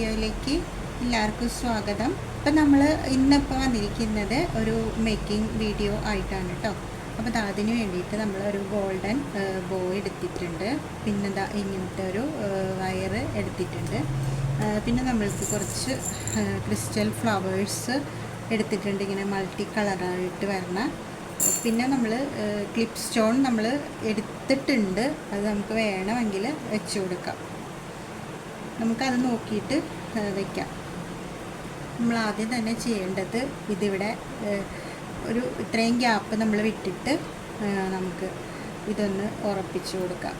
വീഡിയോയിലേക്ക് എല്ലാവർക്കും സ്വാഗതം. ഇപ്പം നമ്മൾ ഇന്നിപ്പോൾ വന്നിരിക്കുന്നത് ഒരു മേക്കിംഗ് വീഡിയോ ആയിട്ടാണ് കേട്ടോ അപ്പോൾ അതിന് വേണ്ടിയിട്ട് നമ്മൾ ഒരു ഗോൾഡൻ ബോ എടുത്തിട്ടുണ്ട്. പിന്നെ ദാ ഇങ്ങനത്തെ ഒരു വയറ് എടുത്തിട്ടുണ്ട്. പിന്നെ നമ്മൾക്ക് കുറച്ച് ക്രിസ്റ്റൽ ഫ്ലവേഴ്സ് എടുത്തിട്ടുണ്ട്. ഇങ്ങനെ മൾട്ടി കളറായിട്ട് വരണ. പിന്നെ നമ്മൾ ക്ലിപ്പ് സ്റ്റോൺ നമ്മൾ എടുത്തിട്ടുണ്ട്. അത് നമുക്ക് വേണമെങ്കിൽ വെച്ച് കൊടുക്കാം. നമുക്കത് നോക്കിയിട്ട് വയ്ക്കാം നമ്മൾ ആദ്യം തന്നെ ചെയ്യേണ്ടത് ഇതിവിടെ ഒരു ഇത്രയും ഗ്യാപ്പ് നമ്മൾ വിട്ടിട്ട് നമുക്ക് ഇതൊന്ന് ഉറപ്പിച്ചു കൊടുക്കാം.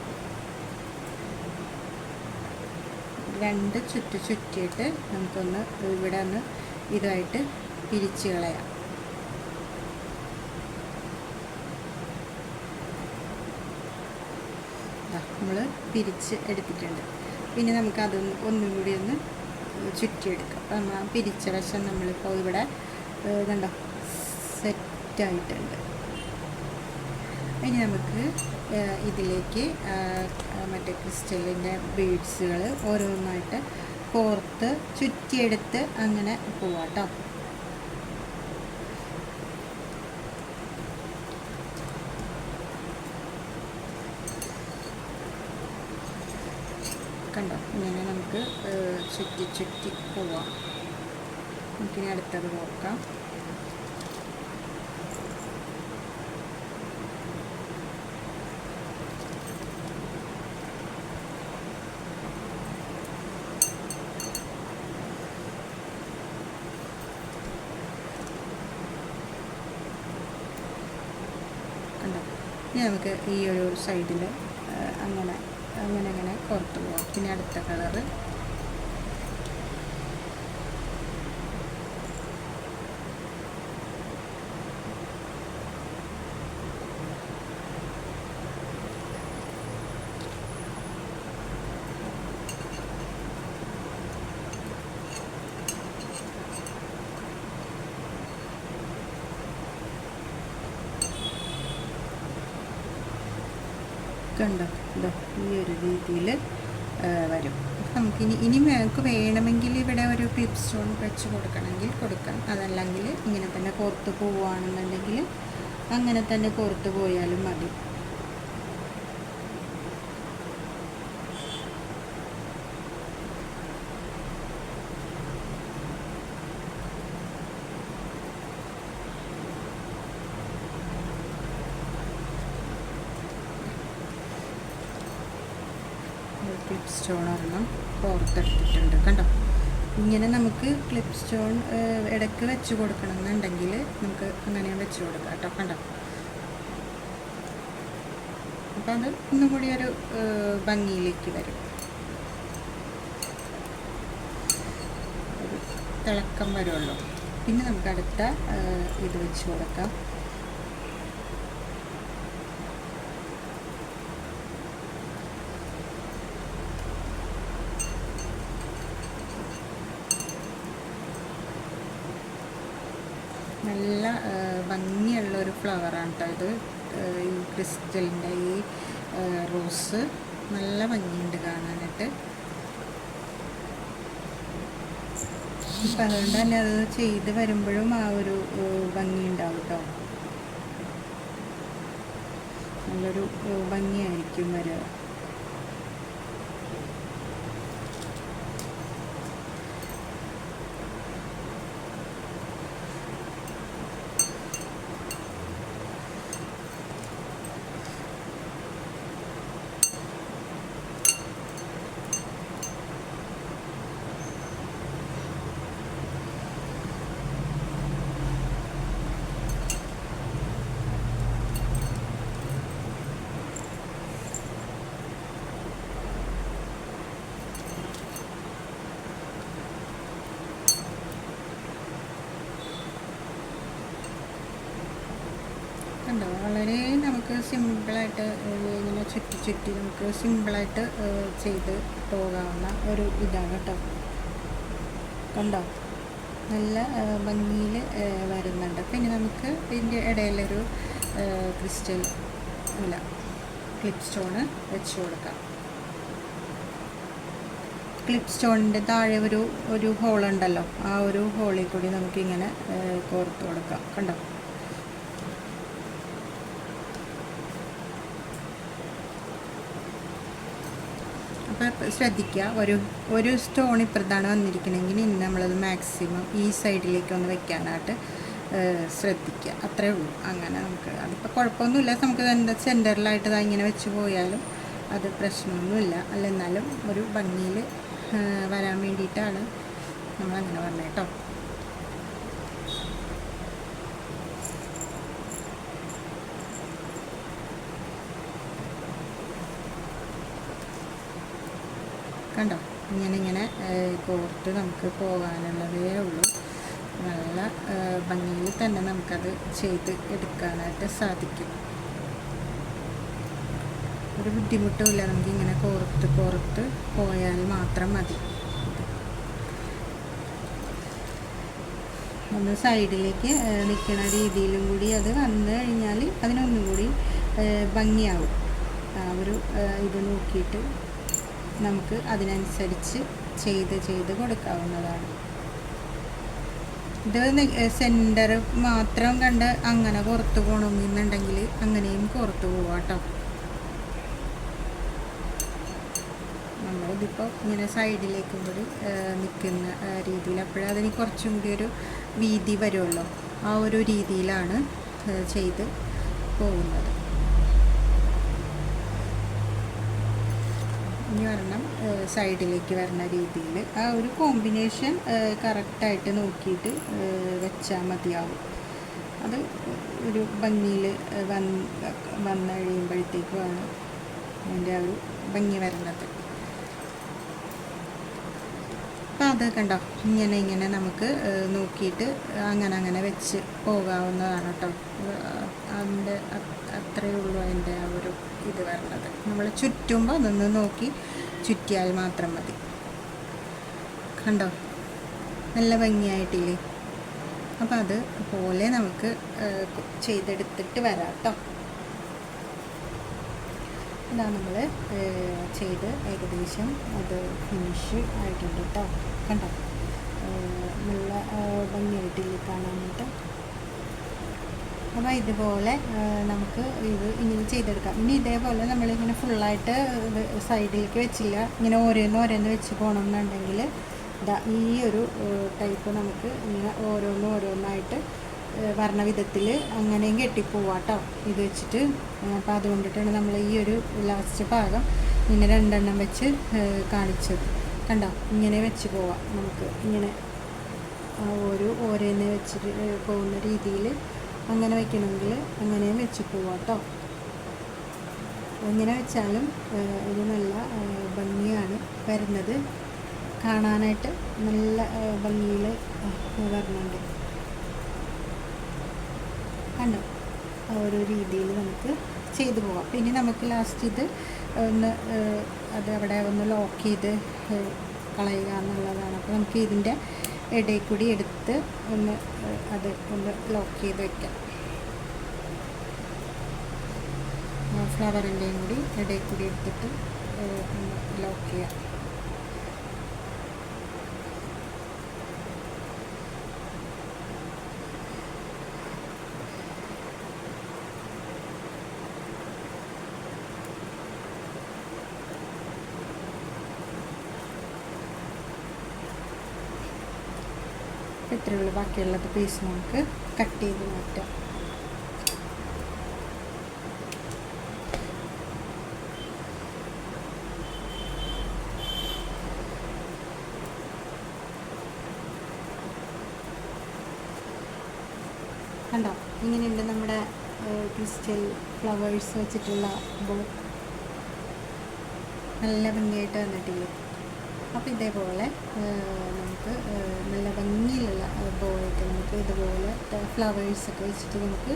രണ്ട് ചുറ്റു ചുറ്റിയിട്ട് നമുക്കൊന്ന് ഇവിടെ ഒന്ന് ഇതായിട്ട് പിരിച്ച് കളയാം. നമ്മൾ പിരിച്ച് എടുത്തിട്ടുണ്ട്. പിന്നെ നമുക്കത് ഒന്നും കൂടി ഒന്ന് ചുറ്റിയെടുക്കാം. അപ്പം നമ്മൾ പിരിച്ച വശം നമ്മളിപ്പോൾ ഇവിടെ കണ്ടോ? സെറ്റായിട്ടുണ്ട്. ഇനി നമുക്ക് ഇതിലേക്ക് മറ്റേ ക്രിസ്റ്റലിന്റെ ബീഡ്സുകൾ ഓരോന്നായിട്ട് കോർത്ത് ചുറ്റിയെടുത്ത് അങ്ങനെ പോവാം കേട്ടോ കണ്ടോ? ഇങ്ങനെ നമുക്ക് ചുറ്റി ചുറ്റി പോവാം. നമുക്കിനി അടുത്തത് നോക്കാം. കണ്ടോ? ഇനി നമുക്ക് ഈ ഒരു സൈഡിൽ അങ്ങനെ അങ്ങനെ അങ്ങനെ പുറത്ത് പോവാം. പിന്നെ അടുത്ത കളറ്. കണ്ടോ? ഈ ഒരു രീതിയിൽ വരും. നമുക്കിനി ഇനി നമുക്ക് വേണമെങ്കിൽ ഇവിടെ ഒരു ക്ലിപ്പ് സ്റ്റോൺ വെച്ച് കൊടുക്കണമെങ്കിൽ കൊടുക്കാം. അതല്ലെങ്കിൽ ഇങ്ങനെ തന്നെ പുറത്ത് പോവുകയാണെന്നുണ്ടെങ്കിൽ അങ്ങനെ തന്നെ പുറത്ത് പോയാലും മതി. ക്ലിപ്പ് സ്റ്റോൺ ഒരെണ്ണം പുറത്തെടുത്തിട്ടുണ്ട്. കണ്ടോ? ഇങ്ങനെ നമുക്ക് ക്ലിപ്പ് സ്റ്റോൺ ഇടയ്ക്ക് വെച്ച് കൊടുക്കണം എന്നുണ്ടെങ്കിൽ നമുക്ക് അങ്ങനെ വെച്ച് കൊടുക്കാം കേട്ടോ. കണ്ടോ? അപ്പം അത് ഒന്നും കൂടി ഒരു ഭംഗിയിലേക്ക് വരും. തിളക്കം വരുള്ളൂ. പിന്നെ നമുക്ക് അടുത്ത ഇത് വെച്ച് കൊടുക്കാം. നല്ല ഭംഗിയുള്ള ഒരു ഫ്ലവറാണ് കേട്ടോ ഇത്. ഈ ക്രിസ്റ്റലിന്റെ ഈ റോസ് നല്ല ഭംഗിയുണ്ട് കാണാനായിട്ട്. അപ്പം അതുകൊണ്ട് തന്നെ അത് ചെയ്ത് വരുമ്പോഴും ആ ഒരു ഭംഗി ഉണ്ടാവും കേട്ടോ നല്ലൊരു ഭംഗിയായിരിക്കും വരിക കണ്ടോ വളരെ നമുക്ക് സിമ്പിളായിട്ട് ഇങ്ങനെ ചുറ്റി ചുറ്റി നമുക്ക് സിമ്പിളായിട്ട് ചെയ്ത് പോകാവുന്ന ഒരു ഇതാണ് കേട്ടോ. കണ്ടോ? നല്ല ഭംഗിയിൽ വരുന്നുണ്ട്. പിന്നെ നമുക്ക് ഇതിന്റെ ഇടയിലൊരു ക്രിസ്റ്റൽ അല്ല ക്ലിപ്പ് സ്റ്റോണ് വെച്ച് കൊടുക്കാം. ക്ലിപ്പ് സ്റ്റോണിന്റെ താഴെ ഒരു ഒരു ഹോളുണ്ടല്ലോ ആ ഒരു ഹോളിൽ കൂടി നമുക്കിങ്ങനെ കോർത്ത് കൊടുക്കാം. കണ്ടോ? അപ്പോൾ ശ്രദ്ധിക്കുക. ഒരു ഒരു സ്റ്റോൺ ഇപ്പുറത്താണ് വന്നിരിക്കണമെങ്കിൽ ഇന്ന് നമ്മളത് മാക്സിമം ഈ സൈഡിലേക്ക് ഒന്ന് വെക്കാനായിട്ട് ശ്രദ്ധിക്കുക. അത്രേ ഉള്ളൂ. അങ്ങനെ നമുക്ക് അതിപ്പോൾ കുഴപ്പമൊന്നുമില്ല. നമുക്ക് എന്താ സെന്ററിലായിട്ട് ഇതാ ഇങ്ങനെ വെച്ച് പോയാലും അത് പ്രശ്നമൊന്നുമില്ല. അല്ല എന്നാലും ഒരു ഭംഗിയിൽ വരാൻ വേണ്ടിയിട്ടാണ് നമ്മളങ്ങനെ പറഞ്ഞത് കേട്ടോ. കണ്ടോ? ഇങ്ങനെ ഇങ്ങനെ കോർത്ത് നമുക്ക് പോകാനുള്ളതേ ഉള്ളൂ. നല്ല ഭംഗിയിൽ തന്നെ നമുക്കത് ചെയ്ത് എടുക്കാനായിട്ട് സാധിക്കും. ഒരു ബുദ്ധിമുട്ടുമില്ല. നമുക്ക് ഇങ്ങനെ കോർത്ത് കോർത്ത് പോയാൽ മാത്രം മതി. ഒന്ന് സൈഡിലേക്ക് നിൽക്കുന്ന രീതിയിലും കൂടി അത് വന്നു കഴിഞ്ഞാൽ അതിനൊന്നും കൂടി ഭംഗിയാവും. ആ ഒരു ഇത് നോക്കിയിട്ട് നമുക്ക് അതിനനുസരിച്ച് ചെയ്ത് ചെയ്ത് കൊടുക്കാവുന്നതാണ്. ഇത് സെന്റർ മാത്രം കണ്ട് അങ്ങനെ പുറത്ത് പോകണമെന്നുണ്ടെങ്കിൽ അങ്ങനെയും പുറത്ത് പോവാട്ടോ നമ്മളിതിപ്പോൾ ഇങ്ങനെ സൈഡിലേക്കും കൂടി നിൽക്കുന്ന രീതിയിൽ അപ്പോഴതിന് അതിന് കുറച്ചും കൂടി ഒരു വീതി വരുമല്ലോ ആ ഒരു രീതിയിലാണ് ചെയ്ത് പോകുന്നത് ഇനി ഒരെണ്ണം സൈഡിലേക്ക് വരുന്ന രീതിയിൽ ആ ഒരു കോമ്പിനേഷൻ കറക്റ്റായിട്ട് നോക്കിയിട്ട് വെച്ചാൽ മതിയാവും. അത് ഒരു ഭംഗിയിൽ വന്ന് വന്നു കഴിയുമ്പോഴത്തേക്കുമാണ് അതിന്റെ ആ ഒരു ഭംഗി വരുന്നത്. അപ്പം അത് കണ്ടോ? ഇങ്ങനെ ഇങ്ങനെ നമുക്ക് നോക്കിയിട്ട് അങ്ങനെ അങ്ങനെ വെച്ച് പോകാവുന്നതാണ് കേട്ടോ. അതിന്റെ അത്രയേ ഉള്ളൂ അതിന്റെ ആ ഒരു ഇത് വരുന്നത്. നമ്മൾ ചുറ്റുമ്പോൾ അതൊന്ന് നോക്കി ചുറ്റിയാൽ മാത്രം മതി. കണ്ടോ? നല്ല ഭംഗിയായിട്ടില്ലേ? അപ്പം അത് പോലെ നമുക്ക് ചെയ്തെടുത്തിട്ട് വരാം കേട്ടോ ഇതാ നമ്മൾ ചെയ്ത് ഏകദേശം അത് ഫിനിഷ് ആയിട്ടുണ്ട് കേട്ടോ കണ്ടോ? നല്ല ഭംഗിയായിട്ടില്ല കാണാനായിട്ട്? അപ്പോൾ ഇതുപോലെ നമുക്ക് ഇത് ഇങ്ങനെ ചെയ്തെടുക്കാം. ഇനി ഇതേപോലെ നമ്മളിങ്ങനെ ഫുള്ളായിട്ട് ഇത് സൈഡിലേക്ക് വെച്ചില്ല ഇങ്ങനെ ഓരോന്ന് ഓരോന്ന് വെച്ച് പോകണമെന്നുണ്ടെങ്കിൽ ഇതാ ഈ ഒരു ടൈപ്പ് നമുക്ക് ഇങ്ങനെ ഓരോന്ന് ഓരോന്നായിട്ട് വരണ വിധത്തിൽ അങ്ങനെയും കെട്ടിപ്പോവാട്ടോ. ഇത് വെച്ചിട്ട് അപ്പോൾ അതുകൊണ്ടിട്ടാണ് നമ്മൾ ഈ ഒരു ലാസ്റ്റ് ഭാഗം ഇങ്ങനെ രണ്ടെണ്ണം വെച്ച് കാണിച്ചത്. കണ്ടോ? ഇങ്ങനെ വെച്ച് പോവാം നമുക്ക്. ഇങ്ങനെ ഒരു ഓരോന്നെ വെച്ചിട്ട് പോകുന്ന രീതിയിൽ അങ്ങനെ വെക്കണമെങ്കിൽ അങ്ങനെയും വെച്ച് പോവാം കേട്ടോ എങ്ങനെ വെച്ചാലും ഇത് നല്ല ഭംഗിയാണ് വരുന്നത്. കാണാനായിട്ട് നല്ല ഭംഗിയിൽ വരുന്നുണ്ട് കണ്ടോ? ഒരു രീതിയിൽ നമുക്ക് ചെയ്തു പോവാം. പിന്നെ നമുക്ക് ലാസ്റ്റ് ഇത് ഒന്ന് അത് അവിടെ ഒന്ന് ലോക്ക് ചെയ്ത് കളയുക എന്നുള്ളതാണ്. അപ്പോൾ നമുക്ക് ഇതിന്റെ ഇടയിൽ കൂടി എടുത്ത് ഒന്ന് അത് ഒന്ന് ലോക്ക് ചെയ്ത് വെക്കാം. ഫ്ലവറിന്റെയും കൂടി ഇടയിൽ കൂടി എടുത്തിട്ട് ഒന്ന് ലോക്ക് ചെയ്യാം അപ്പോൾ ഇത്രയേ ഉള്ളൂ. ബാക്കിയുള്ളത് പീസ് നമുക്ക് കട്ട് ചെയ്ത് മാറ്റാം. കണ്ടോ? ഇങ്ങനെയുണ്ട് നമ്മുടെ ക്രിസ്റ്റൽ ഫ്ലവേഴ്സ് വെച്ചിട്ടുള്ള ബോ നല്ല ഭംഗിയായിട്ട് വന്നിട്ടില്ലേ? അപ്പോൾ ഇതേപോലെ ആ, നമുക്ക് ആ, നല്ല ഭംഗിയിലുള്ള ബോളൊക്കെ നമുക്ക് ഇതുപോലെ ഫ്ലവേഴ്സൊക്കെ വെച്ചിട്ട് നമുക്ക്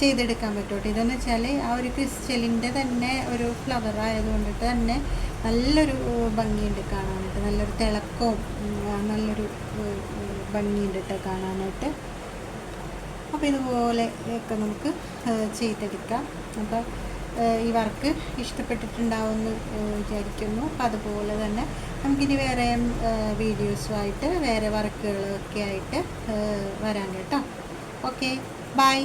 ചെയ്തെടുക്കാൻ പറ്റും ഇതെന്ന് വെച്ചാൽ ആ ഒരു ക്രിസ്റ്റലിന്റെ തന്നെ ഒരു ഫ്ലവർ ആയതുകൊണ്ടിട്ട് തന്നെ നല്ലൊരു ഭംഗിയുണ്ട് കാണാനായിട്ട്. നല്ലൊരു തിളക്കവും നല്ലൊരു ഭംഗിയുണ്ട് കേട്ടോ കാണാനായിട്ട്. അപ്പോൾ ഇതുപോലെ ഒക്കെ നമുക്ക് ചെയ്തെടുക്കാം. അപ്പോൾ ഈ വർക്ക് ഇഷ്ടപ്പെട്ടിട്ടുണ്ടാവുമെന്ന് വിചാരിക്കുന്നു. അപ്പോൾ അതുപോലെ തന്നെ നമുക്കിനി വേറെ വീഡിയോസുമായിട്ട് വേറെ വർക്കുകളൊക്കെ ആയിട്ട് വരാം കേട്ടോ. Okay bye